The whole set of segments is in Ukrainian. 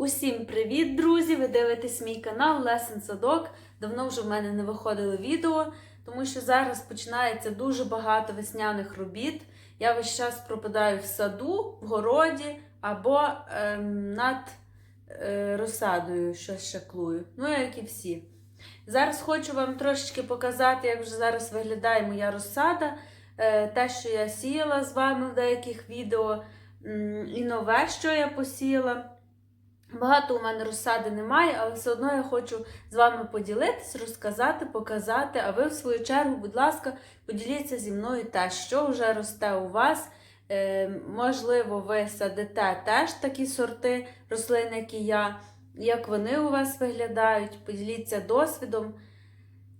Усім привіт, друзі! Ви дивитесь мій канал Лесен Садок. Давно вже в мене не виходило відео, тому що зараз починається дуже багато весняних робіт. Я весь час пропадаю в саду, в городі або ем, над е, розсадою щось шаклую. Ну, як і всі. Зараз хочу вам трошечки показати, як вже зараз виглядає моя розсада. Е, те, що я сіяла з вами в деяких відео, і нове, що я посіяла. Багато у мене розсади немає, але все одно я хочу з вами поділитись, розказати, показати. А ви, в свою чергу, будь ласка, поділіться зі мною те, що вже росте у вас. Е, можливо, ви садите теж такі сорти рослин, як і я. Як вони у вас виглядають, поділіться досвідом.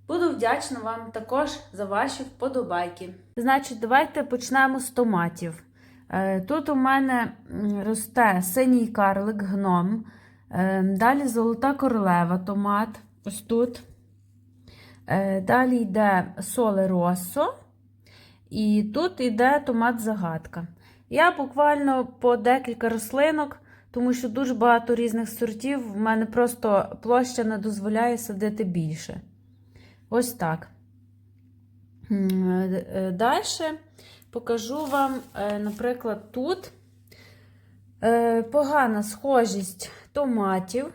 Буду вдячна вам також за ваші вподобайки. Значить, давайте почнемо з томатів. Е, Тут у мене росте синій карлик гном. Е, Далі золота королева томат. Ось тут. Е, Далі йде соле росо. І тут йде томат загадка. Я буквально по декілька рослинок, тому що дуже багато різних сортів. В мене просто площа не дозволяє садити більше. Ось так. Далі покажу вам, е, наприклад, тут е, погана схожість томатів.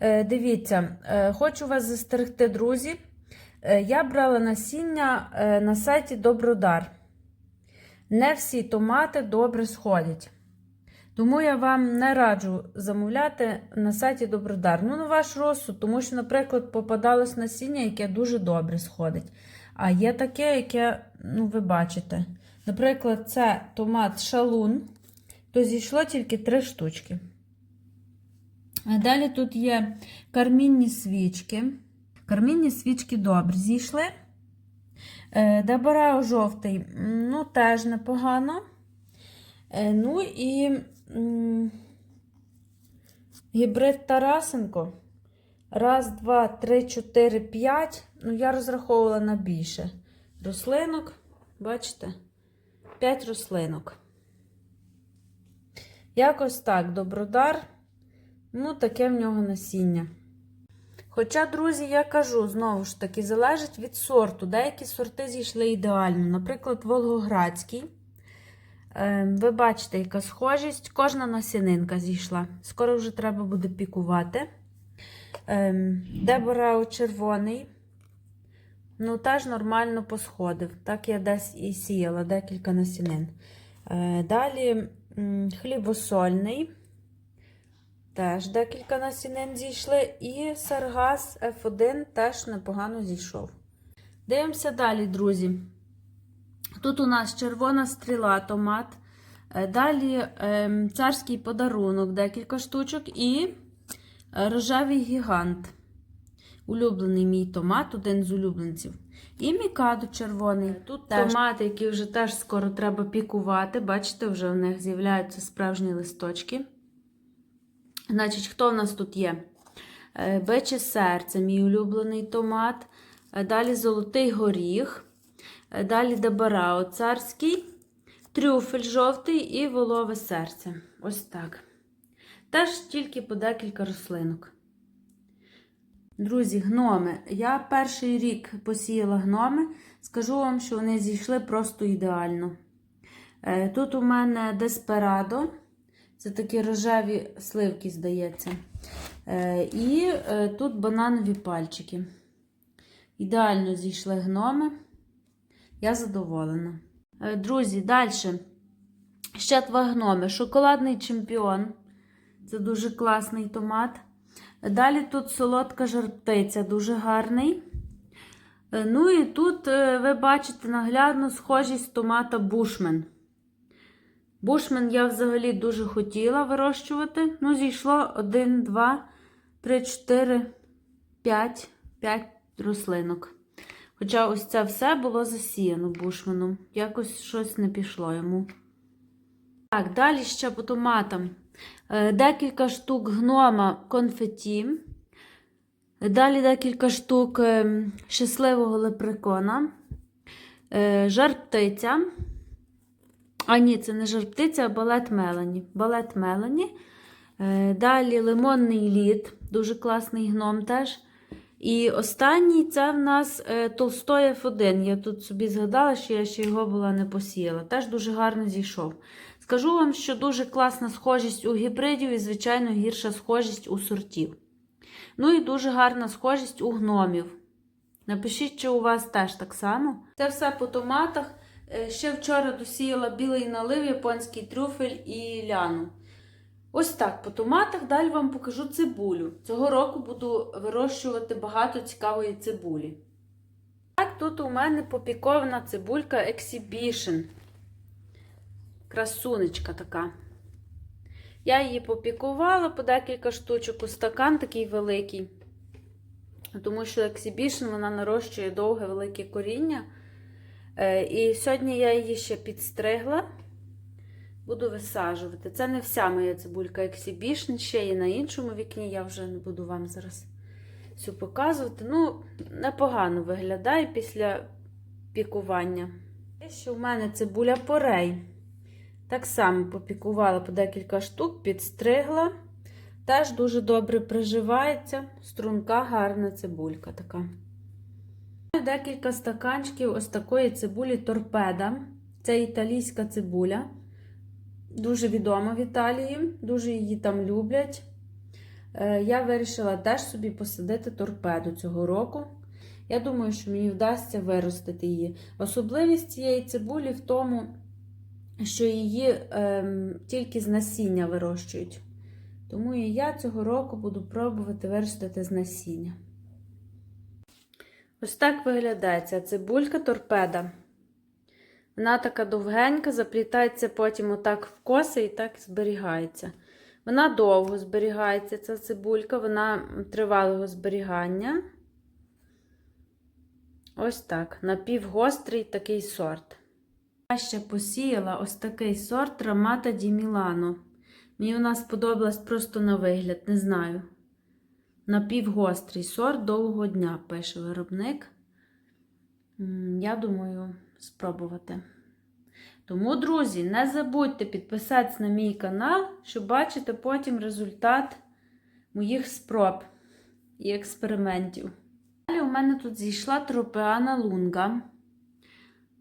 Е, Дивіться, е, хочу вас застерегти, друзі. Е, Я брала насіння е, на сайті Добродар. Не всі томати добре сходять. Тому я вам не раджу замовляти на сайті Добродар. Ну, на ваш розсуд, тому що, наприклад, попадалось насіння, яке дуже добре сходить. А є таке, яке, ну, ви бачите. Наприклад, це томат шалун, то зійшло тільки три штучки. Далі тут є кармінні свічки. Кармінні свічки добре зійшли. Е, жовтий, ну, теж непогано. Е, Ну і гібрид Тарасенко. Раз, два, три, чотири, п'ять. Ну, я розраховувала на більше рослинок. Бачите? П'ять рослинок. Якось так, добродар. Ну, таке в нього насіння. Хоча, друзі, я кажу, знову ж таки, залежить від сорту. Деякі сорти зійшли ідеально. Наприклад, Волгоградський. Е, Ви бачите, яка схожість. Кожна насінинка зійшла. Скоро вже треба буде пікувати. Ем, Деборао червоний. Ну, теж нормально посходив. Так я десь і сіяла декілька насінин. Е, Далі хлібосольний. Теж декілька насінин зійшли. І Саргас F1 теж непогано зійшов. Дивимося далі, друзі. Тут у нас червона стріла, томат. Е, Далі ем, царський подарунок, декілька штучок. І рожевий гігант. Улюблений мій томат, один з улюбленців. І мікадо червоний. Тут теж. томати, які вже теж скоро треба пікувати. Бачите, вже в них з'являються справжні листочки. Значить, хто в нас тут є? Е, Биче серце, мій улюблений томат. Е, Далі золотий горіх. Е, Далі дебарао царський, трюфель жовтий і волове серце. Ось так. Теж тільки по декілька рослинок. Друзі, гноми. Я перший рік посіяла гноми. Скажу вам, що вони зійшли просто ідеально. Е, Тут у мене Деспирадо. Це такі рожеві сливки, здається. Е, І е, тут бананові пальчики. Ідеально зійшли гноми. Я задоволена. Друзі, далі. Ще два гноми. Шоколадний чемпіон. Це дуже класний томат. Далі тут солодка жарптиця, дуже гарний. Е, Ну і тут е, ви бачите наглядну схожість томата Бушмен. Бушмен я взагалі дуже хотіла вирощувати. Ну, зійшло 1, 2, 3, 4, 5, 5 рослинок. Хоча ось це все було засіяно бушменом. Якось щось не пішло йому. Так, далі ще по томатам. Е, Декілька штук гнома конфеті. Далі декілька штук е, щасливого лепрекона. Е, Жар-птиця. А ні, це не жар-птиця, а балет Мелані. Балет Мелані. Далі лимонний лід, дуже класний гном теж. І останній це в нас Толстой F1. Я тут собі згадала, що я ще його була не посіяла. Теж дуже гарно зійшов. Скажу вам, що дуже класна схожість у гібридів і, звичайно, гірша схожість у сортів. Ну і дуже гарна схожість у гномів. Напишіть, чи у вас теж так само. Це все по томатах. Е, Ще вчора досіяла білий налив, японський трюфель і ляну. Ось так по томатах. Далі вам покажу цибулю. Цього року буду вирощувати багато цікавої цибулі. Так, тут у мене попікована цибулька Exhibition. Красунечка така. Я її попікувала по декілька штучок у стакан такий великий. Тому що Exhibition вона нарощує довге велике коріння. Е, І сьогодні я її ще підстригла. Буду висаджувати. Це не вся моя цибулька Exhibition, ще є на іншому вікні, я вже не буду вам зараз всю показувати. Ну, непогано виглядає після пікування. І ще в мене цибуля порей. Так само попікувала по декілька штук, підстригла. Теж дуже добре приживається. Струнка, гарна цибулька така. Декілька стаканчиків ось такої цибулі торпеда. Це італійська цибуля. Дуже відома в Італії, дуже її там люблять. Е, Я вирішила теж собі посадити торпеду цього року. Я думаю, що мені вдасться виростити її. Особливість цієї цибулі в тому, що її ем, тільки з насіння вирощують. Тому і я цього року буду пробувати виростити з насіння. Ось так виглядає ця цибулька торпеда. Вона така довгенька, заплітається потім отак в коси і так зберігається. Вона довго зберігається, ця цибулька, вона тривалого зберігання. Ось так, напівгострий такий сорт. Я ще посіяла ось такий сорт Рамата Ді Мілано. Мені вона сподобалась просто на вигляд, не знаю. Напівгострий сорт довгого дня, пише виробник. Я думаю, спробувати. Тому, друзі, не забудьте підписатися на мій канал, щоб бачити потім результат моїх спроб і експериментів. Далі у мене тут зійшла тропеана лунга.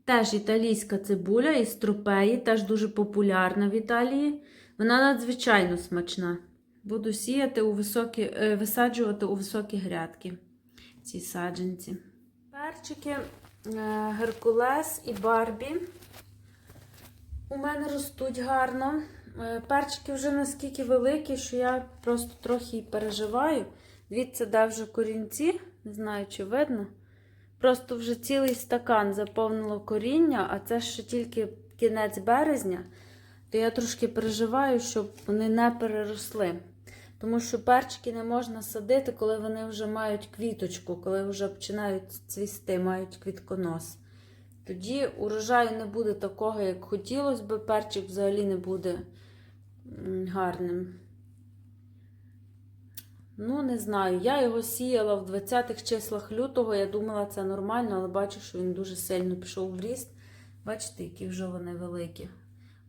Теж італійська цибуля із тропеї, теж дуже популярна в Італії. Вона надзвичайно смачна. Буду сіяти у високі, е, висаджувати у високі грядки ці саджанці. Перчики е, Геркулес і Барбі. У мене ростуть гарно. Е, Перчики вже наскільки великі, що я просто трохи переживаю. Дивіться, де вже корінці, не знаю, чи видно. Просто вже цілий стакан заповнило коріння, а це ще тільки кінець березня, то я трошки переживаю, щоб вони не переросли. Тому що перчики не можна садити, коли вони вже мають квіточку, коли вже починають цвісти, мають квітконос. Тоді урожаю не буде такого, як хотілося би, перчик взагалі не буде гарним. Ну, не знаю. Я його сіяла в 20-х числах лютого. Я думала, це нормально, але бачу, що він дуже сильно пішов в ріст. Бачите, які вже вони великі.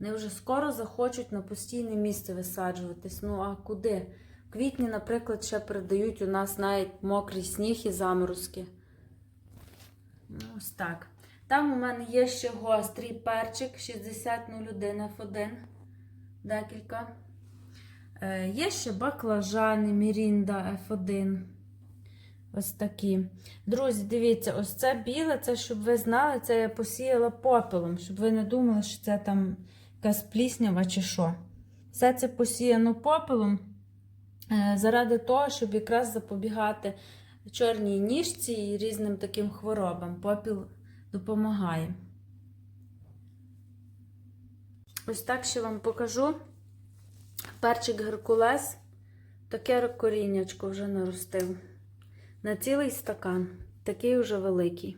Вони вже скоро захочуть на постійне місце висаджуватись. Ну, а куди? В квітні, наприклад, ще передають у нас навіть мокрий сніг і заморозки. Ну, Ось так. Там у мене є ще гострий перчик 6001 F1. Декілька. Е, Є ще баклажани Мірінда F1. Ось такі. Друзі, дивіться, ось це біле, це щоб ви знали, це я посіяла попелом, щоб ви не думали, що це там якась пліснява чи що. Все це посіяно попелом е, заради того, щоб якраз запобігати чорній ніжці і різним таким хворобам. Попіл допомагає. Ось так ще вам покажу. Перчик Геркулес. Таке коріннячко вже наростив. На цілий стакан. Такий уже великий.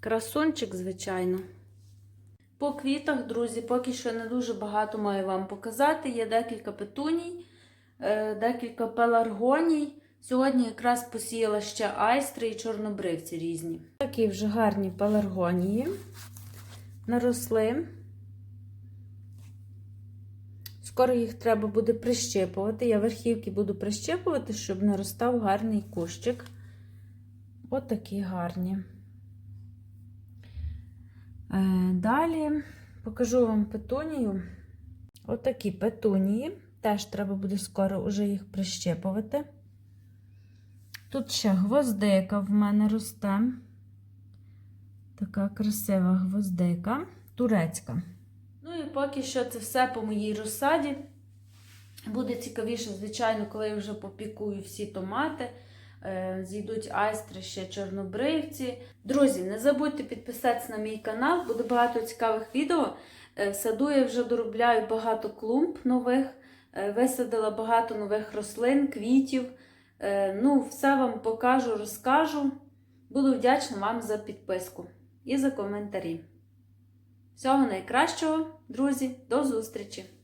Красунчик, звичайно. По квітах, друзі, поки що не дуже багато маю вам показати. Є декілька петуній, е, декілька пеларгоній. Сьогодні якраз посіяла ще айстри і чорнобривці різні. Такі вже гарні пеларгонії наросли. Скоро їх треба буде прищипувати. Я верхівки буду прищипувати, щоб наростав гарний кущик. От такі гарні. Е, Далі покажу вам петунію. Отакі петунії. Теж треба буде скоро уже їх прищепувати. Тут ще гвоздика в мене росте. Така красива гвоздика, турецька. Поки що це все по моїй розсаді. Буде цікавіше, звичайно, коли я вже попікую всі томати. Е, Зійдуть айстри, ще чорнобривці. Друзі, не забудьте підписатися на мій канал, буде багато цікавих відео. Е, В саду я вже доробляю багато клумб нових, е, висадила багато нових рослин, квітів. Ну, все вам покажу, розкажу. Буду вдячна вам за підписку і за коментарі. Всього найкращого, друзі, до зустрічі!